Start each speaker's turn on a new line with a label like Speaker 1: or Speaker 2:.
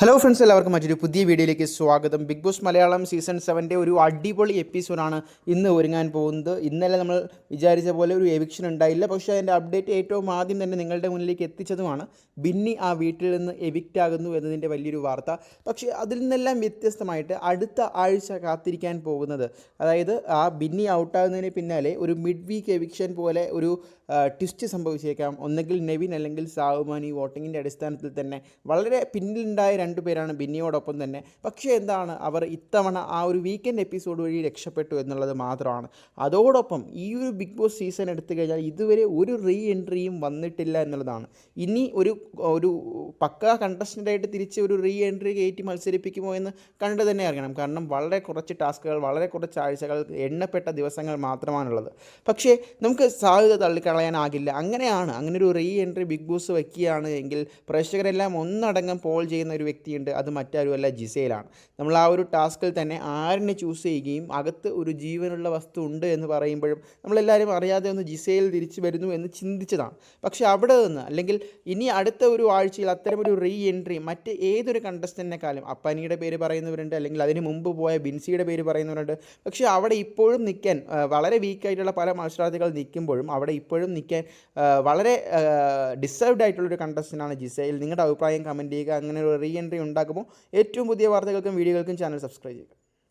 Speaker 1: Hello friends എല്ലാവർക്കും മറ്റൊരു പുതിയ വീഡിയോയിലേക്ക് സ്വാഗതം. ബിഗ് ബോസ് മലയാളം സീസൺ സെവന്റെ ഒരു അടിപൊളി എപ്പിസോഡാണ് ഇന്ന് ഒരുങ്ങാൻ പോകുന്നത്. ഇന്നലെ നമ്മൾ വിചാരിച്ച പോലെ ഒരു എവിക്ഷൻ ഉണ്ടായില്ല. പക്ഷേ അതിന്റെ അപ്ഡേറ്റ് ഏറ്റവും ആദ്യം തന്നെ നിങ്ങളുടെ മുന്നിലേക്ക് എത്തിച്ചതുമാണ്. ബിന്നി ആ വീട്ടിൽ നിന്ന് എവിക്റ്റ് ആകുന്നു എന്നതിന്റെ വലിയൊരു വാർത്ത. പക്ഷേ അതിൽ നിന്നെല്ലാം വ്യത്യസ്തമായിട്ട് അടുത്ത ആഴ്ച കാത്തിരിക്കാൻ പോകുന്നത്. അതായത് ആ ബിന്നി ഔട്ടാകുന്നതിന് പിന്നാലെ ഒരു മിഡ് വീക്ക് എവിക്ഷൻ പോലെ ഒരു ട്വിസ്റ്റ് സംഭവിച്ചേക്കാം. ഒന്നെങ്കിൽ നെവിൻ അല്ലെങ്കിൽ സാവുമാനി വോട്ടിങ്ങിന്റെ അടിസ്ഥാനത്തിൽ തന്നെ വളരെ പിന്നിലുണ്ടായ രണ്ടു പേരാണ് ബിന്നിയോടൊപ്പം തന്നെ. പക്ഷേ എന്താണ്? അവർ ഇത്തവണ ആ ഒരു വീക്കെൻഡ് എപ്പിസോഡ് വഴി രക്ഷപ്പെട്ടു എന്നുള്ളത് മാത്രമാണ്. അതോടൊപ്പം ഈ ഒരു ബിഗ് ബോസ് സീസൺ എടുത്തു കഴിഞ്ഞാൽ ഇതുവരെ ഒരു റീ എൻട്രിയും വന്നിട്ടില്ല എന്നുള്ളതാണ്. ഇനി ഒരു ഒരു പക്ക കണ്ടസ്റ്റന്റായിട്ട് തിരിച്ച് ഒരു റീ എൻട്രി കയറ്റി മത്സരിപ്പിക്കുമോ എന്ന് കണ്ടു തന്നെ അറിയണം. കാരണം വളരെ കുറച്ച് ടാസ്കുകൾ വളരെ കുറച്ച് ആഴ്ചകൾ എണ്ണപ്പെട്ട ദിവസങ്ങൾ മാത്രമാണുള്ളത്. പക്ഷേ നമുക്ക് സാധ്യത തള്ളിക്കളയാനാകില്ല. അങ്ങനെയാണ്. അങ്ങനെ ഒരു റീ എൻട്രി ബിഗ് ബോസ് വയ്ക്കുകയാണ് എങ്കിൽ പ്രേക്ഷകരെല്ലാം ഒന്നടങ്കം പോൾ ചെയ്യുന്ന ഒരു വ്യക്തിയുണ്ട് അത് മറ്റാരുമല്ല ജിസയിലാണ് നമ്മൾ ആ ഒരു ടാസ്കിൽ തന്നെ ആരിനെ ചൂസ് ചെയ്യുകയും അകത്ത് ഒരു ജീവനുള്ള വസ്തു ഉണ്ട് എന്ന് പറയുമ്പോഴും നമ്മളെല്ലാവരും അറിയാതെ ഒന്ന് ജിസയിൽ തിരിച്ചു വരുന്നു എന്ന് ചിന്തിച്ചതാണ്. പക്ഷേ അവിടെ നിന്ന് അല്ലെങ്കിൽ ഇനി അടുത്ത ഒരു ആഴ്ചയിൽ അത്തരമൊരു റീ എൻട്രി മറ്റ് ഏതൊരു കണ്ടസ്റ്റന്റിനെക്കാളും അപ്പാനിയുടെ പേര് പറയുന്നവരുണ്ട് അല്ലെങ്കിൽ അതിന് മുമ്പ് പോയ ബിൻസിയുടെ പേര് പറയുന്നവരുണ്ട്. പക്ഷേ അവിടെ ഇപ്പോഴും നിൽക്കാൻ വളരെ വീക്കായിട്ടുള്ള പല മത്സരാർത്ഥികൾ നിൽക്കുമ്പോഴും അവിടെ ഇപ്പോഴും നിൽക്കാൻ വളരെ ഡിസേർവ്ഡ് ആയിട്ടുള്ളൊരു കണ്ടസ്റ്റന്റാണ് ജിസയിൽ നിങ്ങളുടെ അഭിപ്രായം കമന്റ് ചെയ്യുക അങ്ങനെ ഒരു റീ എൻട്രി ഉണ്ടാക്കുമ്പോൾ ഏറ്റവും പുതിയ വാർത്തകൾക്കും വീഡിയോകൾക്കും ചാനൽ സബ്സ്ക്രൈബ് ചെയ്യുക.